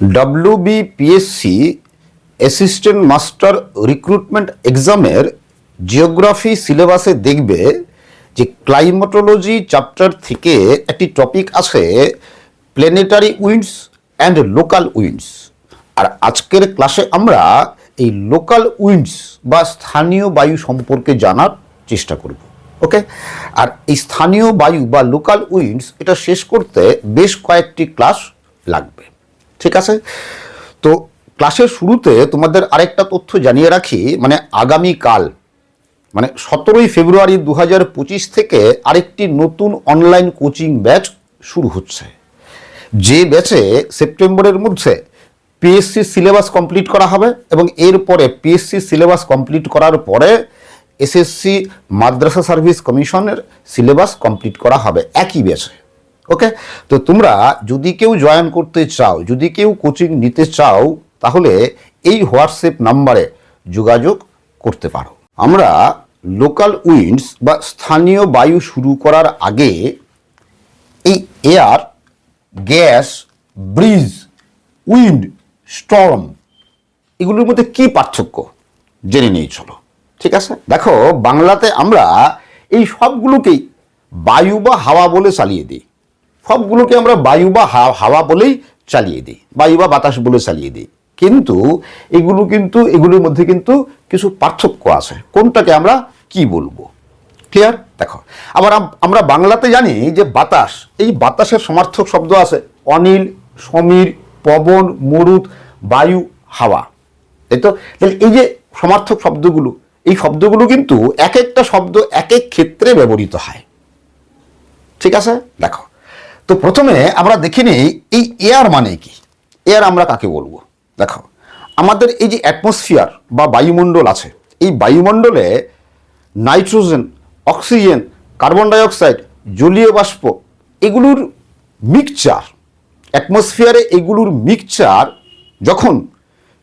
WBPSC assistant master recruitment এক্সামের geography সিলেবাসে দেখবে যে ক্লাইমেটোলজি চ্যাপ্টার থেকে একটি টপিক আছে planetary winds and local winds আর আজকের ক্লাসে আমরা এই লোকাল উইন্ডস বা স্থানীয় বায়ু সম্পর্কে জানার চেষ্টা করব, ওকে? আর এই স্থানীয় বায়ু বা লোকাল উইন্ডস এটা শেষ করতে বেশ কয়েকটি ক্লাস লাগবে। ঠিক আছে? তো ক্লাসের শুরুতে তোমাদের আরেকটা তথ্য জানিয়ে রাখি মানে আগামীকাল মানে সতেরোই ফেব্রুয়ারি দু হাজার পঁচিশ থেকে আরেকটি নতুন অনলাইন কোচিং ব্যাচ শুরু হচ্ছে। যে ব্যাচে সেপ্টেম্বরের মধ্যে পিএসসি সিলেবাস কমপ্লিট করা হবে এবং এরপরে পিএসসি সিলেবাস কমপ্লিট করার পরে এসএসসি মাদ্রাসা সার্ভিস কমিশনের সিলেবাস কমপ্লিট করা হবে। একই ব্যাচে ওকে তো তোমরা যদি কেউ জয়েন করতে চাও, যদি কেউ কোচিং নিতে চাও, তাহলে এই হোয়াটসঅ্যাপ নাম্বারে যোগাযোগ করতে পারো। আমরা লোকাল উইন্ডস বা স্থানীয় বায়ু শুরু করার আগে এই air gas breeze wind storm এগুলোর মধ্যে কি পার্থক্য? জেনে নিয়ে চলো। ঠিক আছে? দেখো, বাংলাতে আমরা এই সবগুলোকেই বায়ু বা হাওয়া বলে চালিয়ে দিই। সবগুলোকে আমরা বায়ু বা হাওয়া বলেই চালিয়ে দিই, বায়ু বা বাতাস বলে চালিয়ে দিই। কিন্তু এগুলো কিন্তু, এগুলোর মধ্যে কিন্তু কিছু পার্থক্য আছে। কোনটাকে আমরা কি বলব? ক্লিয়ার দেখো, আবার আমরা বাংলাতে জানি যে বাতাস, এই বাতাসের সমার্থক শব্দ আছে অনিল, সমীর, পবন মরুত বায়ু, হাওয়া। তাই তো তাহলে এই যে সমার্থক শব্দগুলো, এই শব্দগুলো কিন্তু এক একটা শব্দ এক এক ক্ষেত্রে ব্যবহৃত হয়। ঠিক আছে? দেখো তো প্রথমে আমরা দেখে নিই, এই এয়ার মানে কি? এয়ার আমরা কাকে বলব? দেখো, আমাদের এই যে অ্যাটমসফিয়ার বা বায়ুমণ্ডল আছে, এই বায়ুমণ্ডলে নাইট্রোজেন অক্সিজেন কার্বন ডাইঅক্সাইড জলীয় বাষ্প এগুলোর মিক্সচার অ্যাটমসফিয়ারে এগুলোর মিক্সচার যখন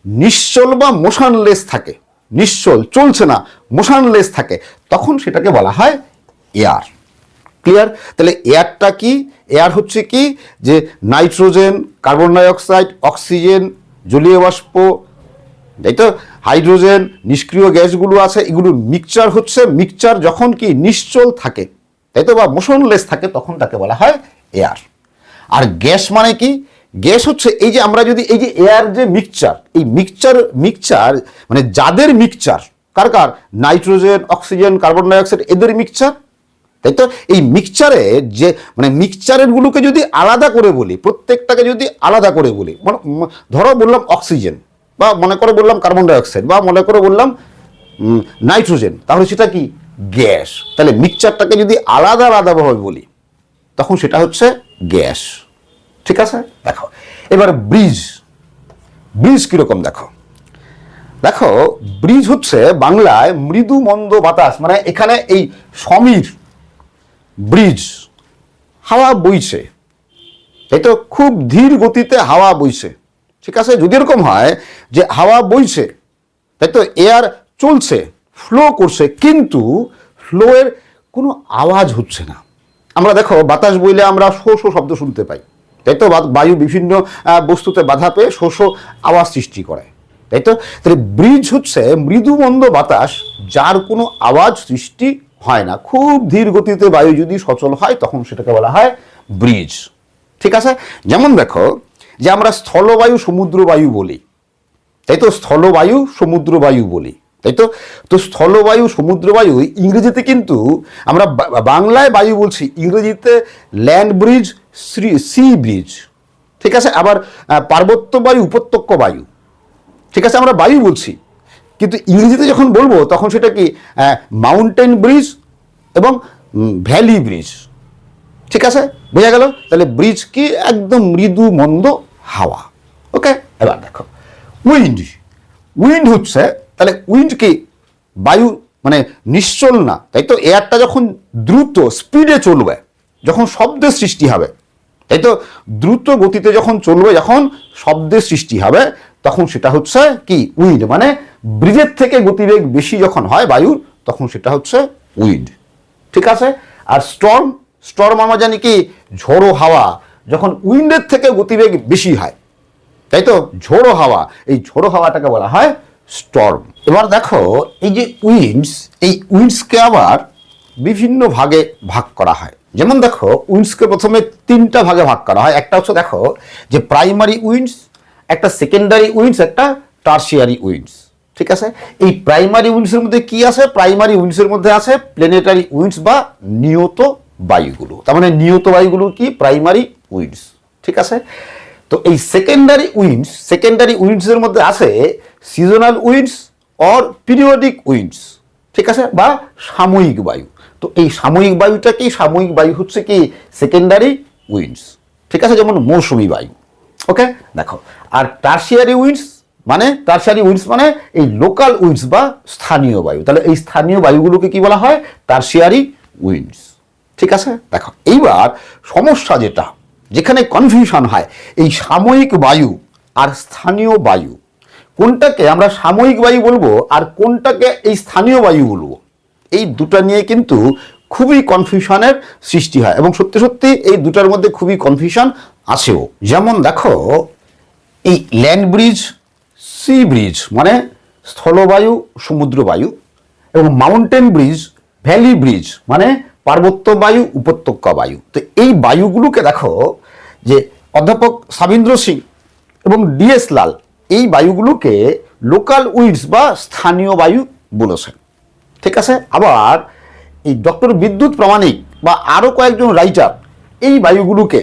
নিশ্চল বা মোশনলেস থাকে, নিশ্চল, চলছে না মোশনলেস থাকে, তখন সেটাকে বলা হয় এয়ার ক্লিয়ার তাহলে এয়ারটা কি? এয়ার হচ্ছে কি? যে নাইট্রোজেন, কার্বন ডাইঅক্সাইড, অক্সিজেন, জলীয় বাষ্প তাই তো হাইড্রোজেন, নিষ্ক্রিয় গ্যাসগুলো আছে, এগুলোর মিক্সচার হচ্ছে, মিক্সচার যখন কি নিশ্চল থাকে তাই তো বা মোশনলেস থাকে, তখন তাকে বলা হয় এয়ার। আর গ্যাস মানে কি? গ্যাস হচ্ছে এই যে আমরা যদি, এই যে এয়ার যে মিক্সচার, এই মিক্সচার মিক্সচার মানে যাদের মিক্সচার, কার কার? নাইট্রোজেন, অক্সিজেন, কার্বন ডাইঅক্সাইড এদের মিক্সচার। তাই তো? এই মিক্সচারে যে মানে মিক্সচারের গুলোকে যদি আলাদা করে বলি, প্রত্যেকটাকে যদি আলাদা করে বলি মানে ধরো বললাম অক্সিজেন বা মনে করে বললাম কার্বন ডাইঅক্সাইড বা মনে করে বললাম নাইট্রোজেন তাহলে সেটা কি? গ্যাস। তাহলে মিক্সচারটাকে যদি আলাদা আলাদাভাবে বলি, তখন সেটা হচ্ছে গ্যাস। ঠিক আছে? দেখো, এবার ব্রিজ ব্রিজ কীরকম দেখো? দেখো ব্রিজ হচ্ছে বাংলায় মৃদু মন্দ বাতাস মানে এখানে এই সমীর ব্রিজ, হাওয়া বইছে। তাই তো খুব ধীর গতিতে হাওয়া বইছে। ঠিক আছে? যদি এরকম হয় যে হাওয়া বইছে, তাই তো এয়ার চলছে ফ্লো করছে, কিন্তু ফ্লোয়ের কোনো আওয়াজ হচ্ছে না। আমরা দেখো, বাতাস বইলে আমরা শো শো শব্দ শুনতে পাই। তাই তো বায়ু বিভিন্ন বস্তুতে বাধা পেয়ে শো শো আওয়াজ সৃষ্টি করে। তাই তো? তাহলে ব্রিজ হচ্ছে মৃদুমন্দ বাতাস যার কোনো আওয়াজ সৃষ্টি হয় না। খুব ধীর গতিতে বায়ু যদি সচল হয়, তখন সেটাকে বলা হয় ব্রিজ। ঠিক আছে? যেমন দেখো, যে আমরা স্থলবায়ু, সমুদ্রবায়ু বলি। তাই তো? স্থলবায়ু, সমুদ্রবায়ু বলি। তাই তো? তো স্থলবায়ু, সমুদ্রবায়ু ইংরেজিতে কিন্তু আমরা বাংলায় বায়ু বলছি, ইংরেজিতে ল্যান্ড ব্রিজ, সি ব্রিজ। ঠিক আছে? আবার পার্বত্য বায়ু উপত্যক্য বায়ু। ঠিক আছে? আমরা বায়ু বলছি। কিন্তু ইংরেজিতে যখন বলব, তখন সেটা কি মাউন্টেন ব্রিজ এবং ভ্যালি ব্রিজ ঠিক আছে? বোঝা গেল? তাহলে ব্রিজ কি? একদম মৃদু মন্দ হাওয়া। ওকে এবার দেখো উইন্ড উইন্ড হচ্ছে, তাহলে উইন্ড কি? বায়ু মানে নিশ্চল না। তাই তো এয়ারটা যখন দ্রুত স্পিডে চলবে, যখন শব্দের সৃষ্টি হবে, তাই তো দ্রুত গতিতে যখন চলবে, যখন শব্দের সৃষ্টি হবে, তখন সেটা হচ্ছে কি? উইন্ড মানে ব্রিজের থেকে গতিবেগ বেশি যখন হয় বায়ুর তখন সেটা হচ্ছে উইন্ড। ঠিক আছে? আর স্টর্ম স্টর্ম আমরা জানি কি? ঝোড়ো হাওয়া। যখন উইন্ডের থেকে গতিবেগ বেশি হয়, তাই তো? ঝোড়ো হাওয়া। এই ঝোড়ো হাওয়াটাকে বলা হয় স্টর্ম। এবার দেখো, এই যে উইন্ডস, এই উইন্ডসকে আবার বিভিন্ন ভাগে ভাগ করা হয়। যেমন দেখো, উইন্ডসকে প্রথমে তিনটা ভাগে ভাগ করা হয়। একটা হচ্ছে দেখো, যে প্রাইমারি উইন্ডস, একটা সেকেন্ডারি উইন্ডস, একটা টার্সিয়ারি উইন্ডস। ঠিক আছে? এই প্রাইমারি উইন্ডসের মধ্যে কি আছে? প্রাইমারি উইন্ডসের মধ্যে আছে প্লেনেটারি উইন্ডস বা নিয়ত বায়ুগুলো। তার মানে নিয়ত বায়ুগুলো কি? প্রাইমারি উইন্ডস ঠিক আছে? তো এই সেকেন্ডারি উইন্ডস সেকেন্ডারি উইন্ডসের মধ্যে আছে seasonal winds or periodic winds ঠিক আছে? বা সাময়িক বায়ু। তো এই সাময়িক বায়ুটা কি? সাময়িক বায়ু হচ্ছে কি? সেকেন্ডারি উইন্ডস ঠিক আছে? যেমন মৌসুমি বায়ু। ওকে দেখো, আর টার্সিয়ারি উইন্ডস মানে টার্সিয়ারি উইন্ডস মানে এই লোকাল উইন্ডস বা স্থানীয় বায়ু। তাহলে এই স্থানীয় বায়ুগুলোকে কি বলা হয়? Tertiary winds. ঠিক আছে? দেখো, এইবার সমস্যা যেটা, যেখানে কনফিউশন হয়, এই সাময়িক বায়ু আর স্থানীয় বায়ু। কোনটাকে আমরা সাময়িক বায়ু বলব আর কোনটাকে এই স্থানীয় বায়ু বলব? এই দুটা নিয়ে কিন্তু খুবই কনফিউশনের সৃষ্টি হয় এবং সত্যি সত্যি এই দুটার মধ্যে খুবই কনফিউশন আসেও যেমন দেখো, এই ল্যান্ড ব্রিজ সি ব্রিজ মানে স্থলবায়ু সমুদ্র বায়ু এবং মাউন্টেন ব্রিজ, ভ্যালি ব্রিজ মানে পার্বত্য বায়ু উপত্যকা বায়ু তো এই বায়ুগুলোকে দেখো যে অধ্যাপক সাবিন্দ্র সিং এবং ডিএস লাল এই বায়ুগুলোকে লোকাল উইন্ডস বা স্থানীয় বায়ু বলেছেন। ঠিক আছে? আবার এই ডক্টর বিদ্যুৎ প্রামাণিক বা আরও কয়েকজন রাইটার এই বায়ুগুলোকে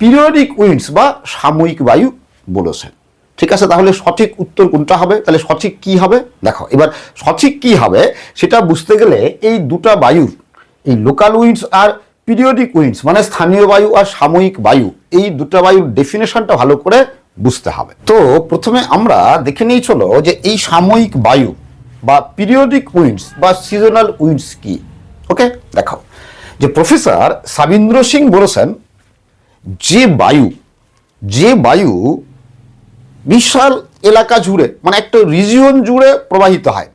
পিরিয়ডিক উইন্ডস বা সাময়িক বায়ু বলেছেন। ঠিক আছে, তাহলে সঠিক উত্তর কোনটা হবে? তাহলে সঠিক কি হবে? দেখো, এবার সঠিক কি হবে সেটা বুঝতে গেলে এই দুটা বায়ুর এই লোকাল উইন্ডস আর পিরিয়ডিক উইন্ডস মানে স্থানীয় বায়ু আর সাময়িক বায়ু, এই দুটা বায়ুর ডেফিনেশনটা ভালো করে বুঝতে হবে। তো প্রথমে আমরা দেখে নিই, চলো, যে এই সাময়িক বায়ু বা পিরিয়ডিক উইন্ডস বা সিজনাল উইন্ডস কি? ওকে দেখো, যে প্রফেসর সাবিন্দ্র সিং বলেছেন, যে বায়ু যে বায়ু বিশাল এলাকা জুড়ে মানে একটা রিজিয়ন জুড়ে প্রবাহিত হয়।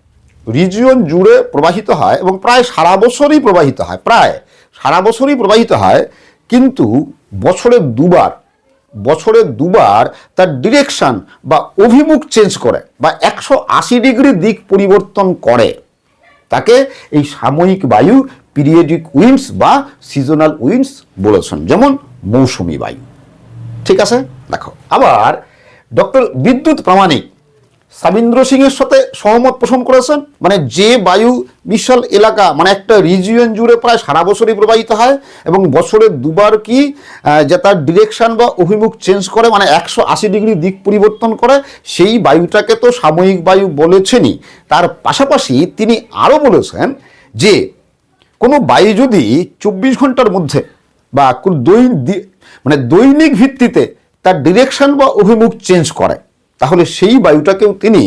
রিজিয়ন জুড়ে প্রবাহিত হয় এবং প্রায় সারা বছরই প্রবাহিত হয়, প্রায় সারা বছরই প্রবাহিত হয়, কিন্তু বছরে দুবার বছরে দুবার তার ডিরেকশন বা অভিমুখ চেঞ্জ করে বা একশো আশি ডিগ্রি দিক পরিবর্তন করে। তাকে এই সাময়িক বায়ু পিরিয়ডিক উইন্ডস বা সিজনাল উইন্ডস বলেছেন, যেমন মৌসুমি বায়ু। ঠিক আছে? দেখো, আবার ডক্টর বিদ্যুৎ প্রামাণিক সাবিন্দ্র সিং এর সাথে সহমত পোষণ করেছেন। মানে যে বায়ু বিশাল এলাকা মানে একটা রিজিয়ন জুড়ে প্রায় সারা বছরই প্রবাহিত হয় এবং বছরে দুবার কি যে তার ডিরেকশন বা অভিমুখ চেঞ্জ করে মানে একশো আশি ডিগ্রি দিক পরিবর্তন করে, সেই বায়ুটাকে তো সাময়িক বায়ু বলেছেনই। তার পাশাপাশি তিনি আরও বলেছেন যে, কোনো বায়ু যদি চব্বিশ ঘণ্টার মধ্যে বা মানে দৈনিক ভিত্তিতে তার ডিরেকশন বা অভিমুখ চেঞ্জ করে। তাহলে সেই বায়ুটাকেও তিনি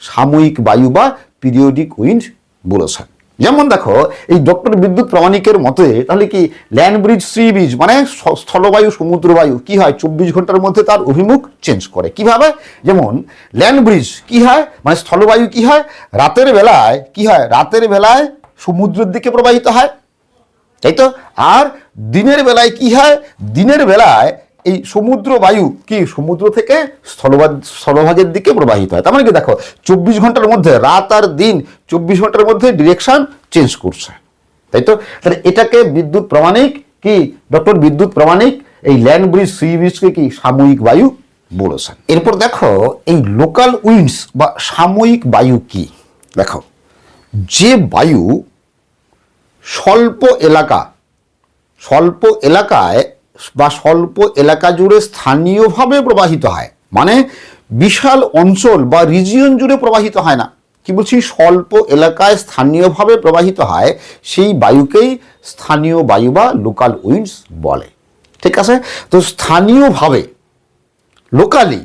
সাময়িক বায়ু বা পিরিয়ডিক উইন্ড বলেছেন। যেমন দেখো, এই ডক্টর বিদ্যুৎ প্রামাণিকের মতে, তাহলে কি ল্যান্ড ব্রিজ সি ব্রিজ মানে স্থলবায়ু সমুদ্র বায়ু কি হয়? চব্বিশ ঘণ্টার মধ্যে তার অভিমুখ চেঞ্জ করে। কীভাবে? যেমন ল্যান্ড ব্রিজ কি হয়? মানে স্থলবায়ু কি হয়? রাতের বেলায়, কি হয়? রাতের বেলায় সমুদ্রের দিকে প্রবাহিত হয়। তাই তো? আর দিনের বেলায় কি হয়? দিনের বেলায় এই সমুদ্র বায়ু কি সমুদ্র থেকে স্থলভাগ, স্থলভাগের দিকে প্রবাহিত হয়? তার মানে কি দেখো, চব্বিশ ঘণ্টার মধ্যে, রাত আর দিন, চব্বিশ ঘণ্টার মধ্যে ডিরেকশন চেঞ্জ করছে। তাই তো? তাহলে এটাকে বিদ্যুৎ প্রামাণিক কি ডক্টর বিদ্যুৎ প্রামাণিক এই ল্যান্ড ব্রিজ সি ব্রিজকে কি সাময়িক বায়ু বলেছেন। এরপর দেখো, এই লোকাল উইন্ডস বা সাময়িক বায়ু কি? দেখো, যে বায়ু স্বল্প এলাকা, স্বল্প এলাকায় বা স্বল্প এলাকা জুড়ে স্থানীয়ভাবে প্রবাহিত হয়। মানে বিশাল অঞ্চল বা রিজিয়ন জুড়ে প্রবাহিত হয় না। কি বলছি? স্বল্প এলাকায় স্থানীয়ভাবে প্রবাহিত হয়, সেই বায়ুকেই স্থানীয় বায়ু বা লোকাল উইন্ডস বলে। ঠিক আছে? তো স্থানীয়ভাবে লোকালি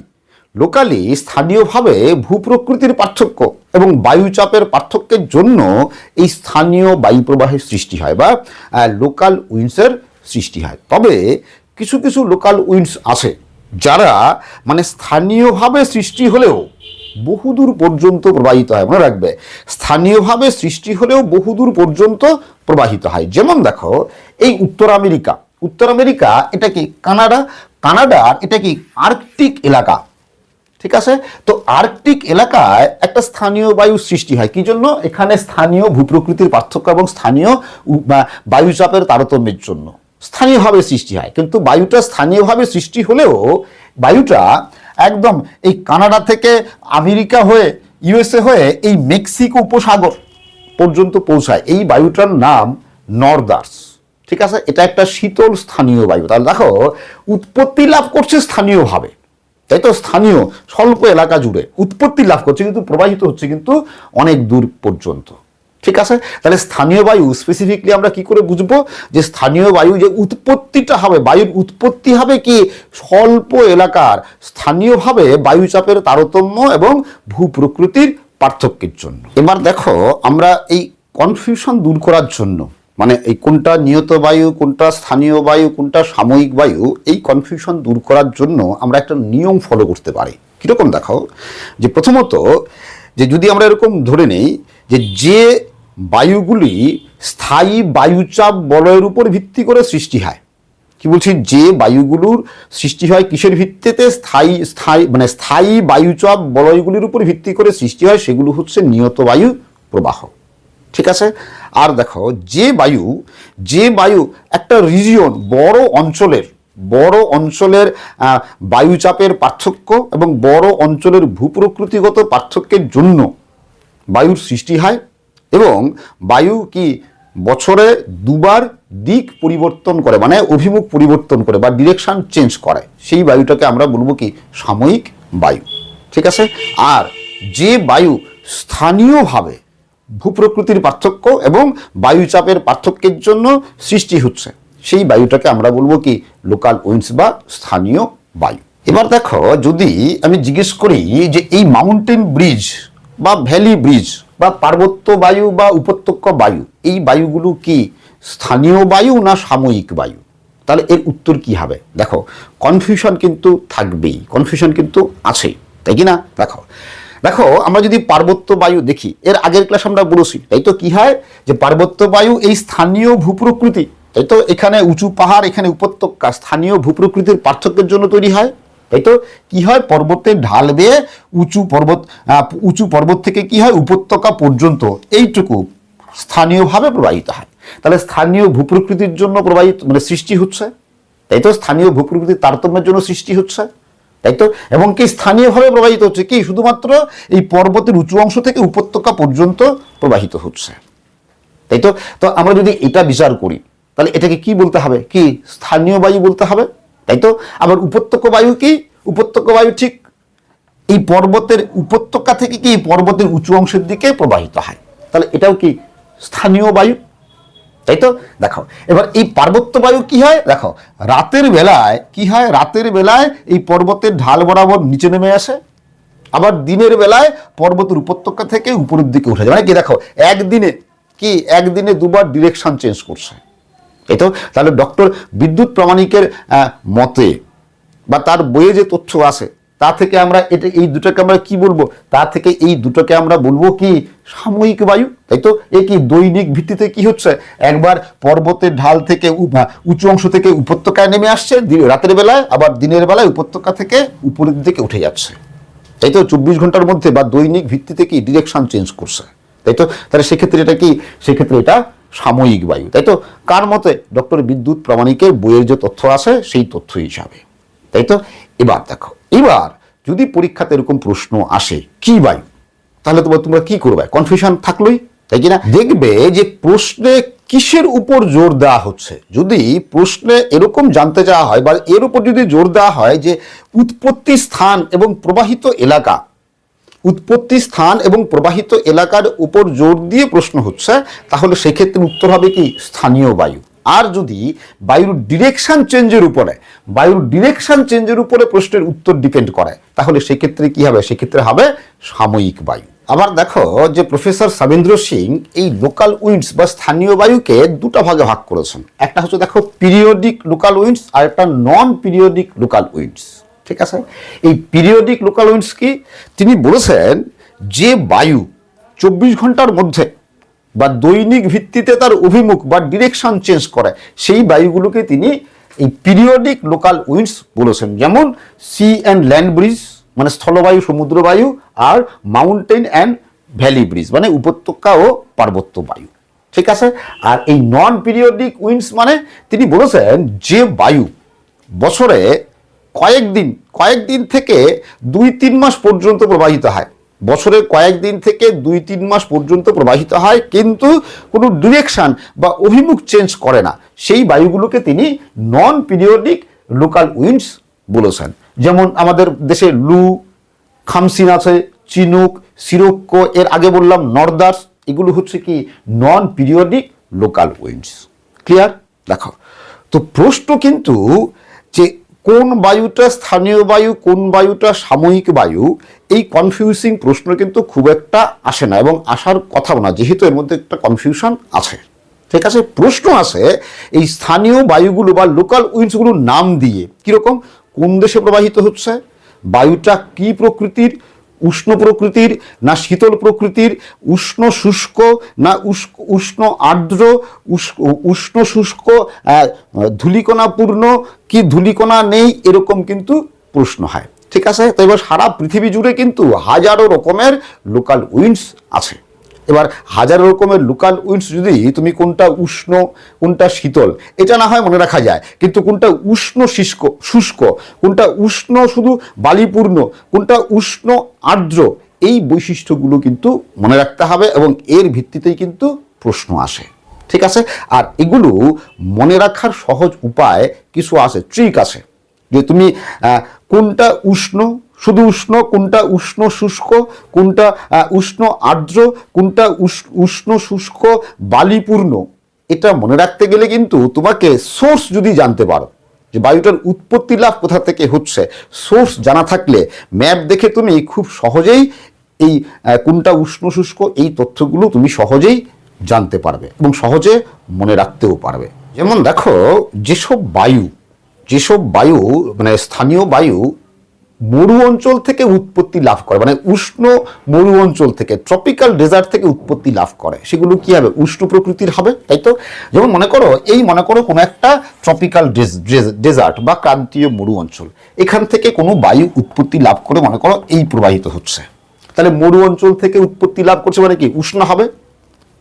লোকালি স্থানীয়ভাবে ভূপ্রকৃতির পার্থক্য এবং বায়ুচাপের পার্থক্যের জন্য এই স্থানীয় বায়ু প্রবাহের সৃষ্টি হয় বা লোকাল উইন্ডসের সৃষ্টি হয়। তবে কিছু কিছু লোকাল উইন্ডস আছে যারা মানে স্থানীয়ভাবে সৃষ্টি হলেও বহুদূর পর্যন্ত প্রবাহিত হয়। মনে রাখবে, স্থানীয়ভাবে সৃষ্টি হলেও বহুদূর পর্যন্ত প্রবাহিত হয়। যেমন দেখো, এই উত্তর আমেরিকা। উত্তর আমেরিকা, এটা কি কানাডা? কানাডার এটা কি আর্কটিক এলাকা? ঠিক আছে? তো আর্কটিক এলাকায় একটা স্থানীয় বায়ু সৃষ্টি হয়। কি জন্য? এখানে স্থানীয় ভূপ্রকৃতির পার্থক্য এবং স্থানীয় বায়ুচাপের তারতম্যের জন্য। স্থানীয়ভাবে সৃষ্টি হয়। কিন্তু বায়ুটা স্থানীয়ভাবে সৃষ্টি হলেও বায়ুটা একদম এই কানাডা থেকে আমেরিকা হয়ে, ইউএসএ হয়ে এই মেক্সিকো উপসাগর পর্যন্ত পৌঁছায়। এই বায়ুটার নাম নর্দার্স। ঠিক আছে? এটা একটা শীতল স্থানীয় বায়ু। তাহলে দেখো, উৎপত্তি লাভ করছে স্থানীয়ভাবে। তাই তো? স্থানীয়, স্বল্প এলাকা জুড়ে উৎপত্তি লাভ করছে। কিন্তু প্রবাহিত হচ্ছে কিন্তু অনেক দূর পর্যন্ত। ঠিক আছে? তাহলে স্থানীয় বায়ু স্পেসিফিকলি আমরা কি করে বুঝব? যে স্থানীয় বায়ু যে উৎপত্তিটা হবে, বায়ুর উৎপত্তি হবে কি? স্বল্প এলাকার স্থানীয়ভাবে বায়ুচাপের তারতম্য এবং ভূপ্রকৃতির পার্থক্যের জন্য। এবার দেখো, আমরা এই কনফিউশন দূর করার জন্য মানে এই কোনটা নিয়ত বায়ু, কোনটা স্থানীয় বায়ু, কোনটা সাময়িক বায়ু, এই কনফিউশন দূর করার জন্য আমরা একটা নিয়ম ফলো করতে পারি। কীরকম দেখো যে প্রথমত, যে যদি আমরা এরকম ধরে নেই, যে যে বায়ুগুলি স্থায়ী বায়ুচাপ বলয়ের উপর ভিত্তি করে সৃষ্টি হয়। কি বলছি? যে বায়ুগুলোর সৃষ্টি হয় কিসের ভিত্তিতে? স্থায়ী স্থায়ী মানে স্থায়ী বায়ুচাপ বলয়গুলির উপর ভিত্তি করে সৃষ্টি হয়, সেগুলো হচ্ছে নিয়ত বায়ু প্রবাহ। ঠিক আছে? আর দেখো, যে বায়ু যে বায়ু একটা রিজিয়ন বড় অঞ্চলের বড় অঞ্চলের বায়ুচাপের পার্থক্য এবং বড় অঞ্চলের ভূপ্রকৃতিগত পার্থক্যের জন্য বায়ুর সৃষ্টি হয় এবং বায়ু কি বছরে দুবার দিক পরিবর্তন করে মানে অভিমুখ পরিবর্তন করে বা ডিরেকশন চেঞ্জ করে, সেই বায়ুটাকে আমরা বলব কি সাময়িক বায়ু, ঠিক আছে? আর যে বায়ু স্থানীয়ভাবে ভূপ্রকৃতির পার্থক্য এবং বায়ুচাপের পার্থক্যের জন্য সৃষ্টি হচ্ছে, সেই বায়ুটাকে আমরা বলব কি লোকাল উইন্ডস বা স্থানীয় বায়ু। এবার দেখো, যদি আমি জিজ্ঞেস করি যে এই মাউন্টেন ব্রিজ বা ভ্যালি ব্রিজ বা পার্বত্য বায়ু বা উপত্যকা বায়ু, এই বায়ুগুলো কি স্থানীয় বায়ু না সাময়িক বায়ু? তাহলে এর উত্তর কি হবে? দেখো কনফিউশন কিন্তু থাকবেই কনফিউশন কিন্তু আছেই, তাই কি না? দেখো দেখো, আমরা যদি পার্বত্য বায়ু দেখি, এর আগের ক্লাস আমরা বলেছি, তাই তো কি হয়? যে পার্বত্য বায়ু এই স্থানীয় ভূপ্রকৃতি, তাই তো এখানে উঁচু পাহাড়, এখানে উপত্যকা, স্থানীয় ভূপ্রকৃতির পার্থক্যের জন্য তৈরি হয়। তাই তো কি হয়? পর্বতের ঢাল বেয়ে উঁচু পর্বত উঁচু পর্বত থেকে কি হয়? উপত্যকা পর্যন্ত এইটুকু স্থানীয়ভাবে প্রবাহিত হয়। তাহলে স্থানীয় ভূপ্রকৃতির জন্য প্রবাহিত মানে সৃষ্টি হচ্ছে। তাই তো স্থানীয় ভূপ্রকৃতির তারতম্যের জন্য সৃষ্টি হচ্ছে। তাই তো এবং কি স্থানীয়ভাবে প্রবাহিত হচ্ছে? কি? শুধুমাত্র এই পর্বতের উঁচু অংশ থেকে উপত্যকা পর্যন্ত প্রবাহিত হচ্ছে। তাই তো তো আমরা যদি এটা বিচার করি, তাহলে এটাকে কি বলতে হবে? কি? স্থানীয় বায়ু বলতে হবে? তাই তো আবার উপত্যকা বায়ু কি? উপত্যকা বায়ু ঠিক এই পর্বতের উপত্যকা থেকে কি পর্বতের উঁচু অংশের দিকে প্রবাহিত হয়? তাহলে এটাও কি স্থানীয় বায়ু? তাই তো দেখো, এবার এই পার্বত্য বায়ু কি হয়? দেখো, রাতের বেলায় কি হয়? রাতের বেলায় এই পর্বতের ঢাল বরাবর নিচে নেমে আসে। আবার দিনের বেলায় পর্বতের উপত্যকা থেকে উপরের দিকে উঠে যায়। মানে কি দেখো, একদিনে কি? একদিনে দুবার ডিরেকশন চেঞ্জ করছে। তো তাহলে ডক্টর বিদ্যুৎ প্রামাণিকের মতে বা তার বইয়ে যে তথ্য আছে, তা থেকে আমরা এটা, এই দুটোকে আমরা কি বলব? তা থেকে এই দুটোকে আমরা বলব কি সাময়িক বায়ু? তাই তো? এ কি দৈনিক ভিত্তিতে কি হচ্ছে? একবার পর্বতের ঢাল থেকে উঁচু অংশ থেকে উপত্যকায় নেমে আসছে রাতের বেলায়, আবার দিনের বেলায় উপত্যকা থেকে উপরের দিকে উঠে যাচ্ছে। তাই তো? চব্বিশ ঘণ্টার মধ্যে বা দৈনিক ভিত্তিতে কি ডিরেকশন চেঞ্জ করছে? তাই তো? তাহলে সেক্ষেত্রে এটা কি? সেক্ষেত্রে এটা সাময়িক বায়ু। তাই তো? কার মতে ডক্টর বিদ্যুৎ প্রামাণিকের বইয়ের যে তথ্য আছে, সেই তথ্য হিসাবে। তাই তো? এবার দেখো, এবার যদি পরীক্ষাতে এরকম প্রশ্ন আসে, কি বায়ু? তাহলে তোমার, তোমরা কি করবে? কনফিউশন থাকলোই, তাই কি না? দেখবে যে প্রশ্নে কিসের উপর জোর দেওয়া হচ্ছে? যদি প্রশ্নে এরকম জানতে চাওয়া হয় বা এর উপর যদি জোর দেওয়া হয় যে উৎপত্তি স্থান এবং প্রবাহিত এলাকা উৎপত্তি স্থান এবং প্রবাহিত এলাকার উপর জোর দিয়ে প্রশ্ন হচ্ছে, তাহলে সেক্ষেত্রে উত্তর হবে কি? স্থানীয় বায়ু। আর যদি বায়ুর ডিরেকশন চেঞ্জের উপরে, বায়ুর ডিরেকশন চেঞ্জের উপরে প্রশ্নের উত্তর ডিপেন্ড করে, তাহলে সেক্ষেত্রে কি হবে? সেক্ষেত্রে হবে সাময়িক বায়ু। আবার দেখো যে প্রফেসর সাবেন্দ্র সিং এই লোকাল উইন্ডস বা স্থানীয় বায়ুকে দুটো ভাগে ভাগ করেছেন। একটা হচ্ছে দেখো পিরিয়ডিক লোকাল উইন্ডস আর একটা নন পিরিয়ডিক লোকাল উইন্ডস ঠিক আছে? এই পিরিয়ডিক লোকাল উইন্ডস কি তিনি বলেছেন যে বায়ু চব্বিশ ঘণ্টার মধ্যে বা দৈনিক ভিত্তিতে তার অভিমুখ বা ডিরেকশন চেঞ্জ করে, সেই বায়ুগুলোকে তিনি এই পিরিয়ডিক লোকাল উইন্ডস বলেছেন। যেমন সি অ্যান্ড ল্যান্ড ব্রিজ মানে স্থলবায়ু, সমুদ্রবায়ু আর মাউন্টেন অ্যান্ড ভ্যালি ব্রিজ মানে উপত্যকা ও পার্বত্য বায়ু। ঠিক আছে? আর এই নন পিরিয়ডিক উইন্ডস মানে তিনি বলেছেন যে বায়ু বছরে কয়েকদিন কয়েকদিন থেকে দুই তিন মাস পর্যন্ত প্রবাহিত হয়। বছরে কয়েকদিন থেকে দুই তিন মাস পর্যন্ত প্রবাহিত হয়, কিন্তু কোনো ডিরেকশন বা অভিমুখ চেঞ্জ করে না। সেই বায়ুগুলোকে তিনি নন পিরিয়ডিক লোকাল উইন্ডস বলেছেন। যেমন আমাদের দেশে লু, খামসিন আছে, চিনুক, সিরোক্ক, এর আগে বললাম নর্দার্স, এগুলো হচ্ছে কি non periodic local winds clear দেখো। তো প্রশ্ন কিন্তু কোন বায়ুটা স্থানীয় বায়ু, কোন বায়ুটা সাময়িক বায়ু, এই কনফিউজিং প্রশ্ন কিন্তু খুব একটা আসে না এবং আসার কথাও না, যেহেতু এর মধ্যে একটা কনফিউশন আছে। ঠিক আছে? প্রশ্ন আছে, এই স্থানীয় বায়ুগুলো বা লোকাল উইন্ডসগুলোর নাম দিয়ে কীরকম, কোন দেশে প্রবাহিত হচ্ছে, বায়ুটা কি প্রকৃতির উষ্ণ প্রকৃতির, না শীতল প্রকৃতির, উষ্ণ শুষ্ক, না উষ্ণ আর্দ্র উষ্ণ শুষ্ক ধূলিকণাপূর্ণ, কি ধুলিকণা নেই এরকম কিন্তু প্রশ্ন হয়। ঠিক আছে? তো এবার সারা পৃথিবী জুড়ে কিন্তু হাজারো রকমের লোকাল উইন্ডস আছে। এবার হাজার রকমের লোকাল উইন্ডস যদি তুমি কোনটা উষ্ণ, কোনটা শীতল, এটা না হয় মনে রাখা যায়, কিন্তু কোনটা উষ্ণ শুষ্ক শুষ্ক, কোনটা উষ্ণ শুধু বালিপূর্ণ, কোনটা উষ্ণ আর্দ্র, এই বৈশিষ্ট্যগুলো কিন্তু মনে রাখতে হবে এবং এর ভিত্তিতেই কিন্তু প্রশ্ন আসে। ঠিক আছে? আর এগুলো মনে রাখার সহজ উপায় কিছু আছে ট্রিক আছে। যে তুমি কোনটা উষ্ণ শুধু উষ্ণ, কোনটা উষ্ণ শুষ্ক, কোনটা উষ্ণ আর্দ্র, কোনটা উষ্ণ শুষ্ক, বালিপূর্ণ। এটা মনে রাখতে গেলে কিন্তু তোমাকে সোর্স যদি জানতে পারো, যে বায়ুটার উৎপত্তি লাভ কোথা থেকে হচ্ছে সোর্স জানা থাকলে ম্যাপ দেখে তুমি খুব সহজেই এই কোনটা উষ্ণ শুষ্ক, এই তথ্যগুলো তুমি সহজেই জানতে পারবে এবং সহজে মনে রাখতেও পারবে। যেমন দেখো, যেসব বায়ু যেসব বায়ু মানে স্থানীয় বায়ু মরু অঞ্চল থেকে উৎপত্তি লাভ করে মানে উষ্ণ মরু অঞ্চল থেকে ট্রপিক্যাল ডেজার্ট থেকে উৎপত্তি লাভ করে। সেগুলো কি হবে? উষ্ণ প্রকৃতির হবে, তাই তো? যেমন মনে করো, এই মনে করো কোনো একটা ট্রপিক্যাল ডেজার্ট বা ক্রান্তীয় মরু অঞ্চল, এখান থেকে কোনো বায়ু উৎপত্তি লাভ করে মনে করো এই প্রবাহিত হচ্ছে। তাহলে মরু অঞ্চল থেকে উৎপত্তি লাভ করছে মানে কি? উষ্ণ হবে,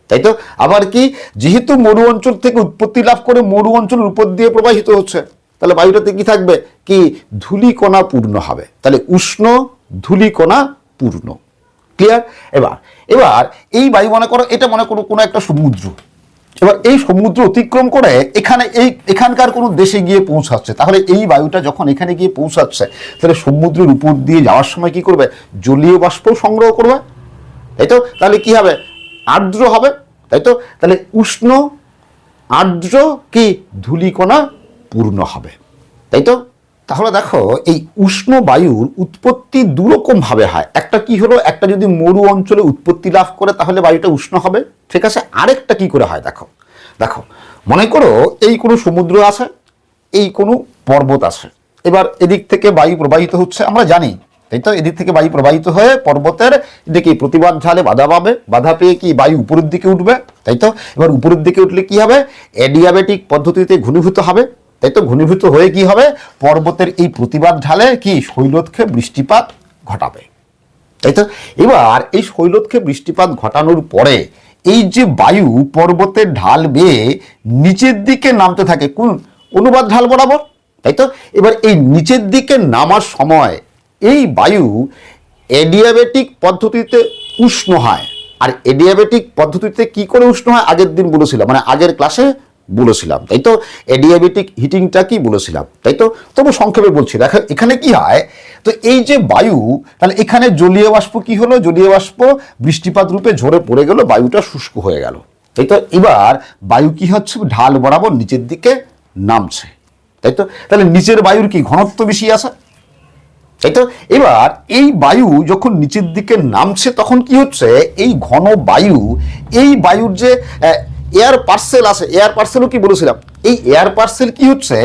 তাই তো? আবার কি? যেহেতু মরু অঞ্চল থেকে উৎপত্তি লাভ করে মরু অঞ্চলের উপর দিয়ে প্রবাহিত হচ্ছে তাহলে বায়ুটাতে কি থাকবে? কি? ধূলিকণা পূর্ণ হবে। তাহলে উষ্ণ ধূলিকণা পূর্ণ। ক্লিয়ার এবার এবার এই বায়ু মনে করো, এটা মনে করো কোনো একটা সমুদ্র। এবার এই সমুদ্র অতিক্রম করে এখানে এই, এখানকার কোনো দেশে গিয়ে পৌঁছাচ্ছে। তাহলে এই বায়ুটা যখন এখানে গিয়ে পৌঁছাচ্ছে, তাহলে সমুদ্রের উপর দিয়ে যাওয়ার সময় কি করবে? জলীয় বাষ্প সংগ্রহ করবে। তাই তো? তাহলে কি হবে? আর্দ্র হবে। তাই তো? তাহলে উষ্ণ, আর্দ্র কি? ধূলিকণা পূর্ণ হবে। তাই তো? তাহলে দেখো, এই উষ্ণ বায়ুর উৎপত্তি দুরকম ভাবে হয়। একটা কি হলো? একটা যদি মরু অঞ্চলে উৎপত্তি লাভ করে, তাহলে বায়ুটা উষ্ণ হবে। ঠিক আছে? আরেকটা কি করে হয় দেখো? দেখো, মনে করো এই কোনো সমুদ্র আছে, এই কোনো পর্বত আছে। এবার এদিক থেকে বায়ু প্রবাহিত হচ্ছে, আমরা জানি। তাই তো? এদিক থেকে বায়ু প্রবাহিত হয়ে পর্বতের দিকে প্রতিবাদ ঝালে বাধা পাবে। বাধা পেয়ে কি বায়ু উপরের দিকে উঠবে? তাই তো? এবার উপরের দিকে উঠলে কি হবে? এডিয়াবেটিক পদ্ধতিতে ঘনীভূত হবে। তাই তো ঘনীভূত হয়ে কি হবে? পর্বতের এই প্রতিবাদ ঢালে কি শৈলক্ষে বৃষ্টিপাত ঘটাবে? তাই তো? এবার এই শৈলক্ষে বৃষ্টিপাত ঘটানোর পরে এই যে বায়ু পর্বতের ঢাল বেয়ে নিচের দিকে নামতে থাকে, কোন অনুবাদ ঢাল বরাবর? তাই তো? এবার এই নিচের দিকে নামার সময় এই বায়ু এডিয়াবেটিক পদ্ধতিতে উষ্ণ হয়। আর এডিয়াবেটিক পদ্ধতিতে কি করে উষ্ণ হয়? আগের দিন বলেছিলাম মানে আগের ক্লাসে বলেছিলাম। তাই তো? এডিয়াবেটিক হিটিংটা কি বলেছিলাম? তাই তো? তবু সংক্ষেপে বলছি, দেখো, এখানে কি হয়? তো এই যে বায়ু, তাহলে এখানে জলীয় বাষ্প কি হলো? জলীয় বাষ্প বৃষ্টিপাত রূপে ঝরে পড়ে গেল, বায়ুটা শুষ্ক হয়ে গেল। তাই তো? এবার বায়ু কি হচ্ছে? ঢাল বরাবর নিচের দিকে নামছে। তাই তো? তাহলে নিচের বায়ুর কি ঘনত্ব বেশি আছে? তাই তো? এবার এই বায়ু যখন নিচের দিকে নামছে, তখন কি হচ্ছে? এই ঘন বায়ু, এই বায়ুর যে এয়ার পার্সেল আছে এয়ার পার্সেলও কি বলেছিলাম? এই এয়ার পার্সেল কি হচ্ছে?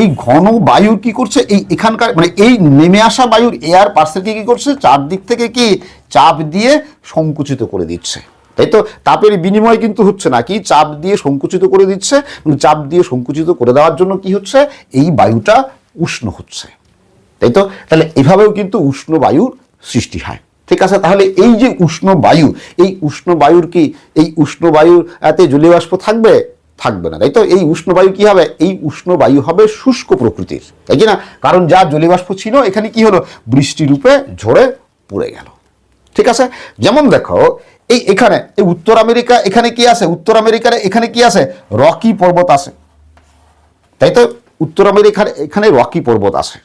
এই ঘন বায়ু কি করছে? এই এখানকার মানে এই নেমে আসা বায়ুর এয়ার পার্সেল কি করছে? চারদিক থেকে কি চাপ দিয়ে সংকুচিত করে দিচ্ছে। তাই তো? তাপের বিনিময় কিন্তু হচ্ছে না। কি? চাপ দিয়ে সংকুচিত করে দিচ্ছে। চাপ দিয়ে সংকুচিত করে দেওয়ার জন্য কি হচ্ছে? এই বায়ুটা উষ্ণ হচ্ছে। তাই তো? তাহলে এভাবেও কিন্তু উষ্ণ বায়ুর সৃষ্টি হয়। ঠিক আছে? তাহলে এই যে উষ্ণ বায়ু, এই উষ্ণ বায়ুর কি, এই উষ্ণ বায়ুতে জলীয় বাষ্প থাকবে? থাকবে না, তাই তো? এই উষ্ণ বায়ু কি হবে? এই উষ্ণ বায়ু হবে শুষ্ক প্রকৃতির, তাই কি না? কারণ যা জলীয় বাষ্প ছিল, এখানে কি হলো? বৃষ্টি রূপে ঝরে পড়ে গেল। ঠিক আছে? যেমন দেখো, এই এখানে, এই উত্তর আমেরিকা এখানে কি আছে? উত্তর আমেরিকার এখানে কি আছে? রকি পর্বত আছে। তাই তো? উত্তর আমেরিকার এখানে রকি পর্বত আছে।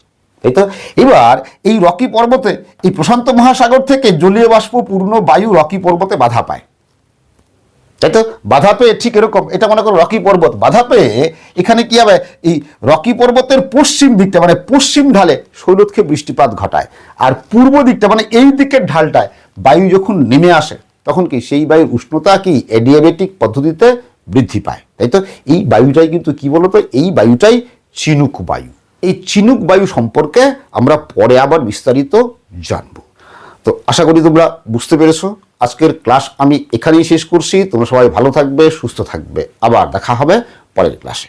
তাই তো? এবার এই রকি পর্বতে, এই প্রশান্ত মহাসাগর থেকে জলীয় বাষ্প পূর্ণ বায়ু রকি পর্বতে বাধা পায়। তাই তো? বাধা পেয়ে ঠিক এরকম, এটা মনে করো রকি পর্বত। বাধা পেয়ে এখানে কি হবে? এই রকি পর্বতের পশ্চিম দিকটা মানে পশ্চিম ঢালে শৈলতকে বৃষ্টিপাত ঘটায়। আর পূর্ব দিকটা মানে এই দিকের ঢালটায় বায়ু যখন নেমে আসে, তখন কি সেই বায়ুর উষ্ণতা কি এডিয়াবেটিক পদ্ধতিতে বৃদ্ধি পায়? তাই তো? এই বায়ুটাই কিন্তু কি বলতো? এই বায়ুটাই চিনুক বায়ু। এই চিনুক বায়ু সম্পর্কে আমরা পরে আবার বিস্তারিত জানব। তো আশা করি তোমরা বুঝতে পেরেছ। আজকের ক্লাস আমি এখানেই শেষ করছি। তোমরা সবাই ভালো থাকবে, সুস্থ থাকবে। আবার দেখা হবে পরের ক্লাসে।